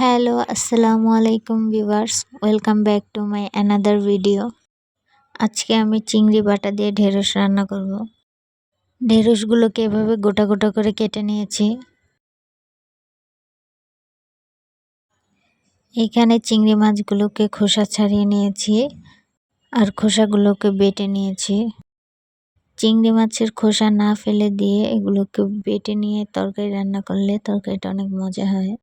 Hello আসসালামু আলাইকুম viewers welcome back to my another video আজকে আমি চিংড়ি বাটা দিয়ে ঢেঁড়স রান্না করব। ঢেঁড়সগুলোকে এভাবে গোটা গোটা করে কেটে নিয়েছি? এখানে চিংড়ি মাছগুলোকে খোসা ছাড়িয়ে নিয়েছি আর খোসাগুলোকে বেটে নিয়েছি। চিংড়ি মাছের খোসা না ফেলে দিয়ে এগুলোকে বেটে নিয়ে তরকারি রান্না করলে তরকারিটা অনেক মজা হয়।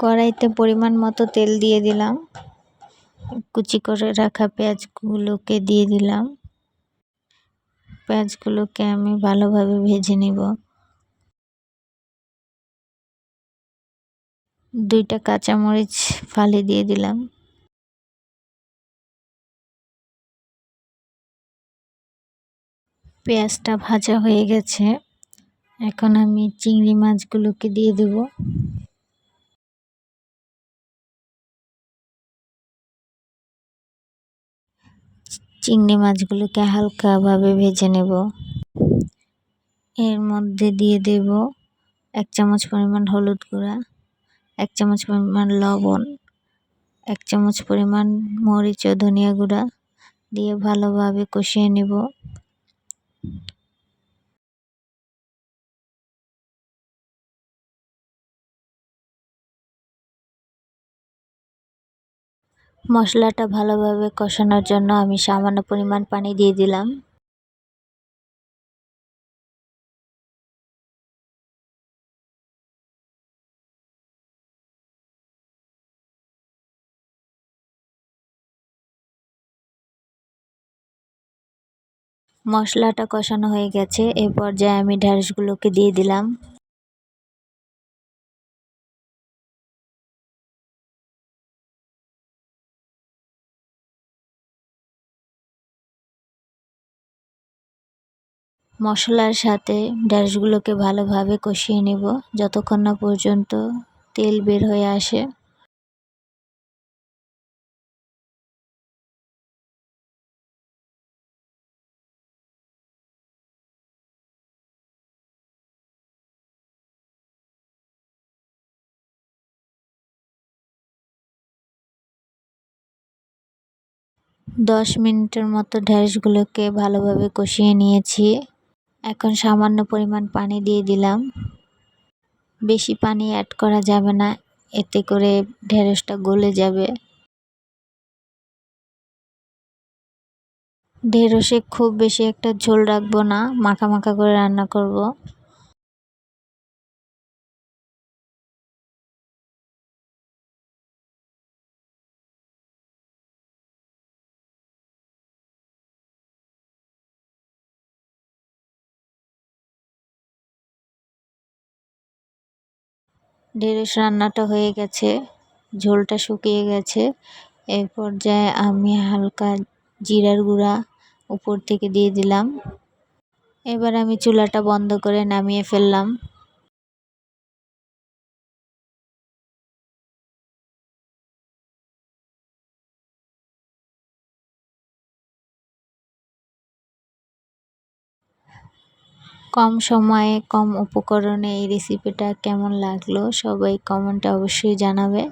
কড়াইতে পরিমাণ মতো তেল দিয়ে দিলাম। কুচি করে রাখা পেঁয়াজগুলোকে দিয়ে দিলাম। পেঁয়াজগুলোকে আমি ভালোভাবে ভেজে নিব। দুইটা কাঁচামরিচ ফালি দিয়ে দিলাম। পেঁয়াজটা ভাজা হয়ে গেছে। এখন আমি চিংড়ি মাছগুলোকে দিয়ে দেব। চিংড়ি মাছগুলোকে হালকাভাবে ভেজে নেব। এর মধ্যে দিয়ে দেব এক চামচ পরিমাণ হলুদ গুঁড়া, এক চামচ পরিমাণ লবণ, এক চামচ পরিমাণ মরিচ ও ধনিয়া গুঁড়া দিয়ে ভালোভাবে কষিয়ে নেব। মশলাটা ভালোভাবে কষানোর জন্য আমি সামান্য পরিমাণ পানি দিয়ে দিলাম। মশলাটা কষানো হয়ে গেছে, এ পর্যায়ে আমি ঢ্যাঁড়সগুলোকে দিয়ে দিলাম। মশলার সাথে ঢ্যাঁড়সগুলোকে ভালোভাবে কষিয়ে নেব যতক্ষণ না পর্যন্ত তেল বের হয়ে আসে। দশ মিনিটের মতো ঢ্যাঁড়সগুলোকে ভালোভাবে কষিয়ে নিয়েছি। এখন সামান্য পরিমাণ পানি দিয়ে দিলাম। বেশি পানি অ্যাড করা যাবে না, এতে করে ঢেঁড়সটা গলে যাবে। ঢেঁড়সে খুব বেশি একটা ঝোল রাখব না, মাখা মাখা করে রান্না করব। ঢেঁড়স রান্নাটা হয়ে গেছে, ঝোলটা শুকিয়ে গেছে। এই পর্যায়ে আমি হালকা জিরার গুঁড়া উপর থেকে দিয়ে দিলাম। এবার আমি চুলাটা বন্ধ করে নামিয়ে ফেললাম। কম সময়ে, কম উপকরণে এই রেসিপিটা কেমন লাগল সবাই কমেন্টে অবশ্যই জানাবে।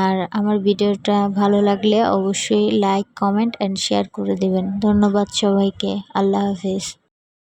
আর আমার ভিডিওটা ভালো লাগলে অবশ্যই লাইক কমেন্ট অ্যান্ড শেয়ার করে দেবেন। ধন্যবাদ সবাইকে। আল্লাহ হাফেজ।